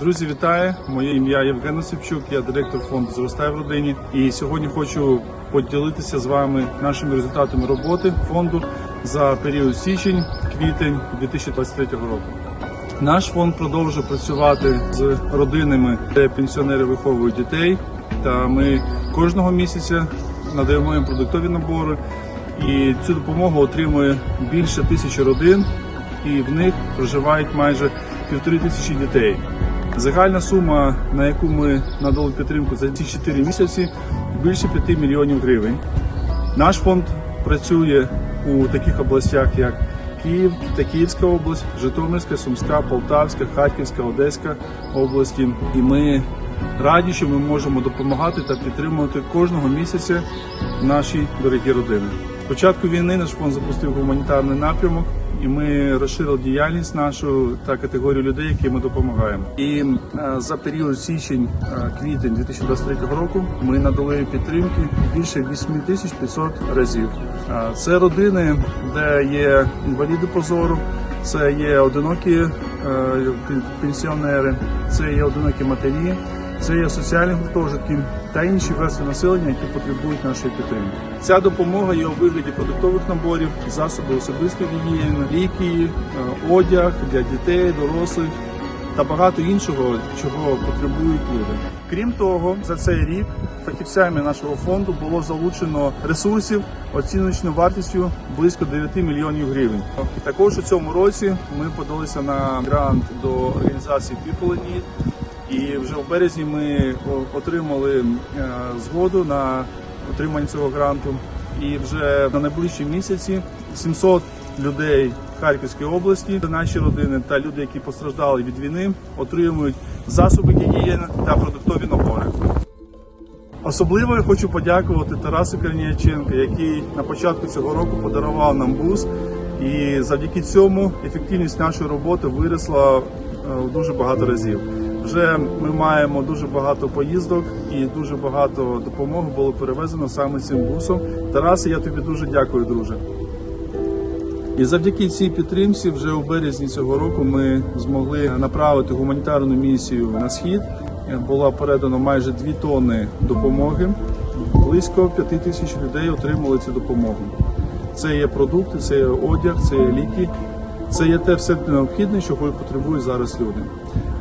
Друзі, вітаю! Моє ім'я Євген Осипчук, я директор фонду Зростай в родині. І сьогодні хочу поділитися з вами нашими результатами роботи фонду за період січень-квітень 2023 року. Наш фонд продовжує працювати з родинами, де пенсіонери виховують дітей. Та ми кожного місяця надаємо їм продуктові набори. І цю допомогу отримує більше тисячі родин, і в них проживають майже півтори тисячі дітей. Загальна сума, на яку ми надали підтримку за ці 4 місяці, більше 5 мільйонів гривень. Наш фонд працює у таких областях, як Київ та Київська область, Житомирська, Сумська, Полтавська, Харківська, Одеська області. І ми раді, що ми можемо допомагати та підтримувати кожного місяця наші дорогі родини. З початку війни наш фонд запустив гуманітарний напрямок, і ми розширили діяльність нашу та категорію людей, яким ми допомагаємо. І е, за період січень-квітень 2023 року ми надали підтримки більше 8500 разів. Е, Це родини, де є інваліди по зору, це є одинокі е, пенсіонери, це є одинокі матері, це є соціальні гуртожитки та інші верстви населення, які потребують нашої підтримки. Ця допомога є у вигляді продуктових наборів, засоби особистої гігієни, ліки, е, одяг для дітей, дорослих та багато іншого, чого потребують люди. Крім того, за цей рік фахівцями нашого фонду було залучено ресурсів оціночною вартістю близько 9 мільйонів гривень. Також у цьому році ми подалися на грант до організації People Need, і вже в березні ми отримали е, згоду на отримання цього гранту. І вже на найближчі місяці 700 людей Харківської області, наші родини та люди, які постраждали від війни, отримують засоби гігієни та продуктові набори. Особливо я хочу подякувати Тарасу Корніяченка, який на початку цього року подарував нам бус. І завдяки цьому ефективність нашої роботи виросла е, в дуже багато разів. Вже ми маємо дуже багато поїздок і дуже багато допомоги було перевезено саме цим бусом. Тарасе, я тобі дуже дякую, друже. І завдяки цій підтримці, вже у березні цього року ми змогли направити гуманітарну місію на схід. Було передано майже 2 тонни допомоги. Близько 5 тисяч людей отримали цю допомогу. Це є продукти, це є одяг, це є ліки, це є те все необхідне, що потребують зараз люди.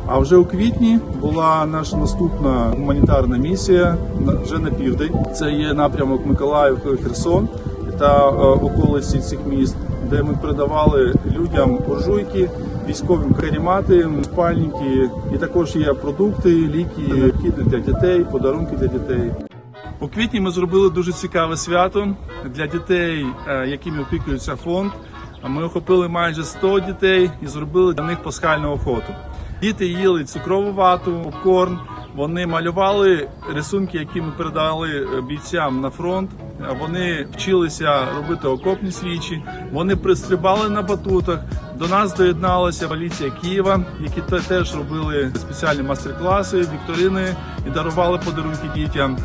А вже у квітні була наша наступна гуманітарна місія вже на південь. Це є напрямок Миколаїв Херсон та е, околиці цих міст, де ми передавали людям буржуйки, військовим карімати, спальники, і також є продукти, ліки, необхідні для дітей, подарунки для дітей. У квітні ми зробили дуже цікаве свято для дітей, е, якими опікується фонд. Ми охопили майже 100 дітей і зробили для них пасхальну охоту. Діти їли цукрову вату, попкорн. Вони малювали рисунки, які ми передали е, бійцям на фронт. Вони вчилися робити окопні свічі. Вони пристрибали на батутах. До нас доєдналася поліція Києва, які теж робили спеціальні майстер-класи, вікторини і дарували подарунки дітям.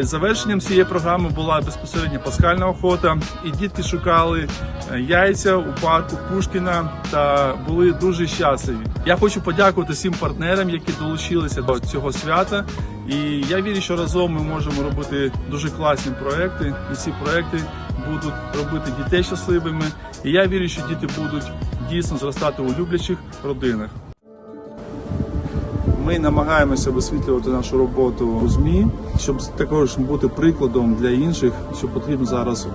Завершенням цієї програми була безпосередньо пасхальна охота, і дітки шукали е, яйця у парку Пушкіна та були дуже щасливі. Я хочу подякувати всім партнерам, які долучилися до цього свята. І я вірю, що разом ми можемо робити дуже класні проекти, і ці проекти будуть робити дітей щасливими. І я вірю, що діти будуть дійсно зростати у люблячих родинах. Ми намагаємося висвітлювати нашу роботу у ЗМІ, щоб також бути прикладом для інших, що потрібно зараз е,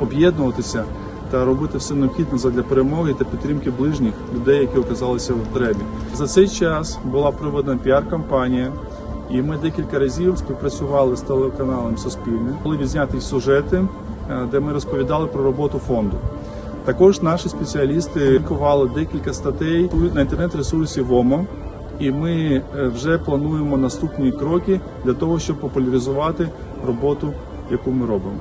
об'єднуватися та робити все необхідне для перемоги та підтримки ближніх людей, які оказалися в потребі. За цей час була проведена піар-кампанія, і ми декілька разів співпрацювали з телеканалом Суспільне. Були відзняті сюжети, е, де ми розповідали про роботу фонду. Також наші спеціалісти публікували декілька статей на інтернет-ресурсі ВОМО, і ми е, вже плануємо наступні кроки для того, щоб популяризувати роботу, яку ми робимо.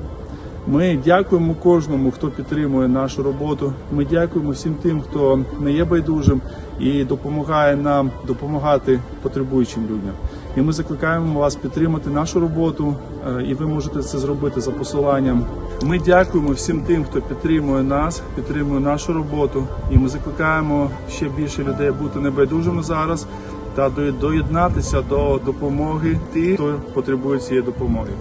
Ми дякуємо кожному, хто підтримує нашу роботу. Ми дякуємо всім тим, хто не є байдужим і допомагає нам допомагати потребуючим людям. І ми закликаємо вас підтримати нашу роботу, е, і ви можете це зробити за посиланням. Ми дякуємо всім тим, хто підтримує нас, підтримує нашу роботу. І ми закликаємо ще більше людей бути небайдужими зараз та доєднатися до допомоги тих, хто потребує цієї допомоги.